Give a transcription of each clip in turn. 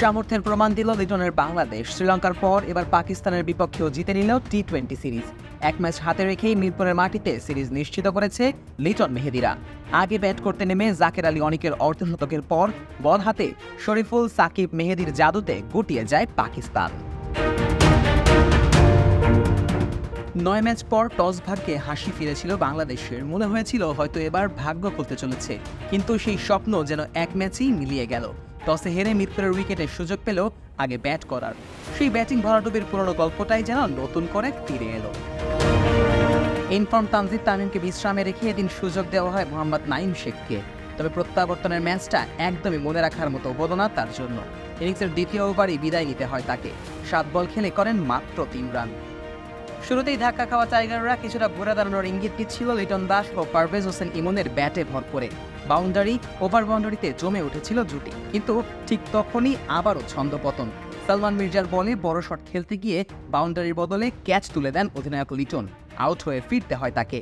সামর্থ্যের প্রমাণ দিল লিটনের বাংলাদেশ। শ্রীলঙ্কার পর এবার পাকিস্তানের বিপক্ষেও জিতে নিল টি টোয়েন্টি সিরিজ। এক ম্যাচ হাতে রেখেই মিরপুরের মাটিতে সিরিজ নিশ্চিত করেছে লিটন মেহেদিরা। আগে ব্যাট করতে নেমে জাকের আলী অনিকের অর্ধশতকের পর বল হাতে শরীফুল সাকিব মেহেদির জাদুতে গুটিয়ে যায় পাকিস্তান। নয় ম্যাচ পর টস ভাগ্যে হাসি ফিরেছিল বাংলাদেশের। মনে হয়েছিল হয়তো এবার ভাগ্য খুলতে চলেছে। কিন্তু সেই স্বপ্ন যেন এক ম্যাচেই মিলিয়ে গেল। টসে হেরে মিরপুরের উইকেটে সুযোগ পেল আগে ব্যাট করার। সেই ব্যাটিং ভরাডুবির পুরনো গল্পটাই যেন নতুন করে ফিরে এলো। ইনফর্ম তানজিদ তামিমকে বিশ্রামে রেখে এদিন সুযোগ দেওয়া হয় মোহাম্মদ নাইম শেখকে। তবে প্রত্যাবর্তনের ম্যাচটা একদমই মনে রাখার মতো হলো তার জন্য। ইনিংসের দ্বিতীয় ওভারই বিদায় নিতে হয় তাকে। সাত বল খেলে করেন মাত্র তিন রান। শুরুতেই ধাক্কা খাওয়া টাইগাররা কিছুটা ঘুরে দাঁড়ানোর ইঙ্গিত দিচ্ছিল লিটন দাস ও পারভেজ হোসেন ইমনের ব্যাটে ভর করে। বাউন্ডারি, ওভার বাউন্ডারিতে জমে উঠেছিল জুটি। কিন্তু ঠিক তখনই আবারও ছন্দপতন সালমান মির্জার বলে বড় শট খেলতে গিয়ে বাউন্ডারির বদলে ক্যাচ তুলে দেন অধিনায়ক লিটন। আউট হয়ে ফিরতে হয় তাকে।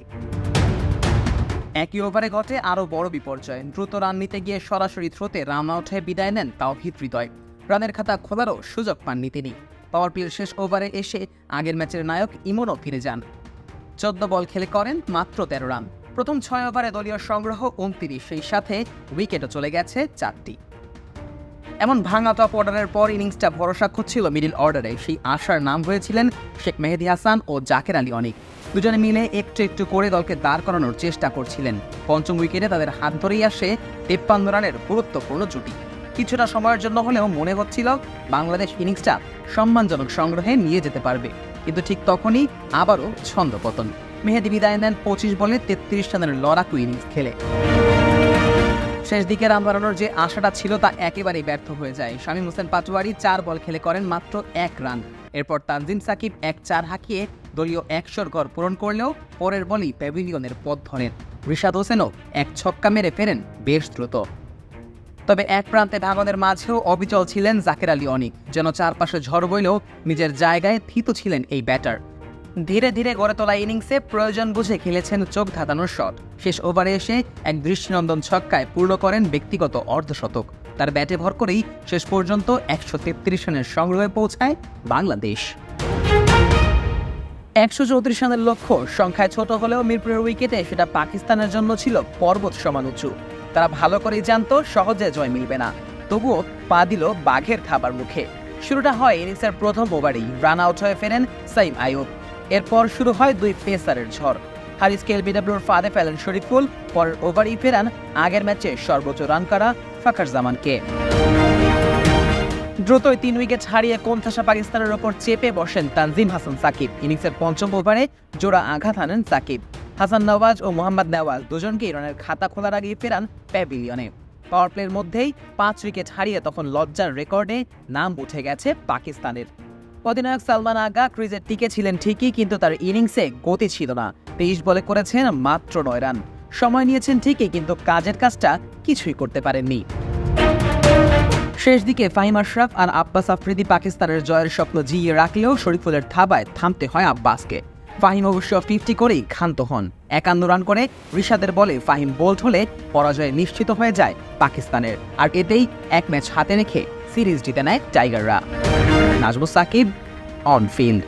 একই ওভারে ঘটে আরও বড় বিপর্যয়। দ্রুত রান নিতে গিয়ে সরাসরি থ্রোতে রান আউট হয়ে বিদায় নেন তাওহিদ হৃদয়। রানের খাতা খোলারও সুযোগ পাননি তিনি। পাওয়ার প্লের শেষ ওভারে এসে আগের ম্যাচের নায়ক ইমনও ফিরে যান। চোদ্দ বল খেলে করেন মাত্র তেরো রান। প্রথম ছয় ওভারে দলীয় সংগ্রহ উনত্রিশ সেই সাথে উইকেটও চলে গেছে চারটি। এমন ভাঙা টপ অর্ডারের পর ইনিংসটা ভরসা করছিল মিডিল অর্ডারে। সেই আশার নাম হয়েছিলেন শেখ মেহেদি হাসান ও জাকের আলী অনিক। দুজনে মিলে একটু একটু করে দলকে দাঁড় করানোর চেষ্টা করছিলেন। পঞ্চম উইকেটে তাদের হাত ধরেই আসে তেপ্পান্ন রানের গুরুত্বপূর্ণ জুটি। কিছুটা সময়ের জন্য হলেও মনে হচ্ছিল বাংলাদেশ ইনিংসটা সম্মানজনক সংগ্রহে নিয়ে যেতে পারবে। কিন্তু ঠিক তখনই আবারও ছন্দপতন। মেহেদি বিদায় নেন পঁচিশ বলে তেত্রিশ রানের লড়াকু ইনিংস খেলে। শেষ দিকে রান বাড়ানোর যে আশাটা ছিল তা একেবারেই ব্যর্থ হয়ে যায়। শামীম হোসেন পাটোয়ারি চার বল খেলে করেন মাত্র এক রান। এরপর তানজিম সাকিব এক চার হাঁকিয়ে দলীয় একশোর গড় পূরণ করলেও পরের বলই প্যাভিলিয়নের পথ ধরেন। রিশাদ হোসেনও এক ছক্কা মেরে ফেরেন বেশ দ্রুত। তবে এক প্রান্তে ভাগনের মাঝেও অবিচল ছিলেন জাকের আলী অনিক। যেন চারপাশে ঝড় বইলেও নিজের জায়গায় থিত ছিলেন এই ব্যাটার। ধীরে ধীরে গড়ে তোলা ইনিংসে প্রয়োজন বুঝে খেলেছেন চোখ ধাঁধানোর শট। শেষ ওভারে এসে এক দৃষ্টিনন্দন ছক্কায় পূর্ণ করেন ব্যক্তিগত অর্ধশতক। তার ব্যাটে ভর করেই শেষ পর্যন্ত একশো তেত্রিশ রানের সংগ্রহে পৌঁছায় বাংলাদেশ। একশো চৌত্রিশ রানের লক্ষ্য সংখ্যায় ছোট হলেও মিরপুরের উইকেটে সেটা পাকিস্তানের জন্য ছিল পর্বত সমান উঁচু। তারা ভালো করেই জানতো, সহজে জয় মিলবে না। তবুও পা দিল বাঘের খাবার মুখে। শুরুটা হয় ইনিংসের প্রথম ওভারেই। রান আউট হয়ে ফেরেন সাইম আয়ুব এরপর শুরু হয় দুই পেসারের ঝড়। হারিস কেলবিডাব্লিউর ফাঁদে ফেলেন শরীফুল পরের ওভারেই ফেরান আগের ম্যাচে সর্বোচ্চ রান করা ফাকার জামানকে দ্রুতই তিন উইকেট হারিয়ে কোণঠাসা পাকিস্তানের ওপর চেপে বসেন তানজিম হাসান সাকিব। ইনিংসের পঞ্চম ওভারে জোড়া আঘাত হানেন সাকিব। হাসান নওয়াজ ও মোহাম্মদ নেওয়াজ দুজনকেই ইরানের খাতা খোলার আগেই ফেরান প্যাভিলিয়নে। পাওয়ার প্লের মধ্যেই পাঁচ উইকেট হারিয়ে তখন লজ্জার রেকর্ডে নাম উঠে গেছে পাকিস্তানের। অধিনায়ক সালমান আগা ক্রিজে টিকে ছিলেন ঠিকই, কিন্তু তার ইনিংসে গতি ছিল না। তেইশ বলে করেছেন মাত্র নয় রান। সময় নিয়েছেন ঠিকই, কিন্তু কাজের কাজটা কিছুই করতে পারেননি। শেষ দিকে ফাহিম আশরাফ আর আব্বাস আফ্রিদি পাকিস্তানের জয়ের স্বপ্ন জিইয়ে রাখলেও শরীফুলের থাবায় থামতে হয় আব্বাসকে। ফাহিম অবশ্য ফিফটি করেই ক্ষান্ত হন। একান্ন রান করে রিশাদের বলে ফাহিম বোল্ড হলে পরাজয় নিশ্চিত হয়ে যায় পাকিস্তানের। আর এতেই এক ম্যাচ হাতে রেখে সিরিজ জিতে নেয় টাইগাররা। Nazmus Sakib, on field.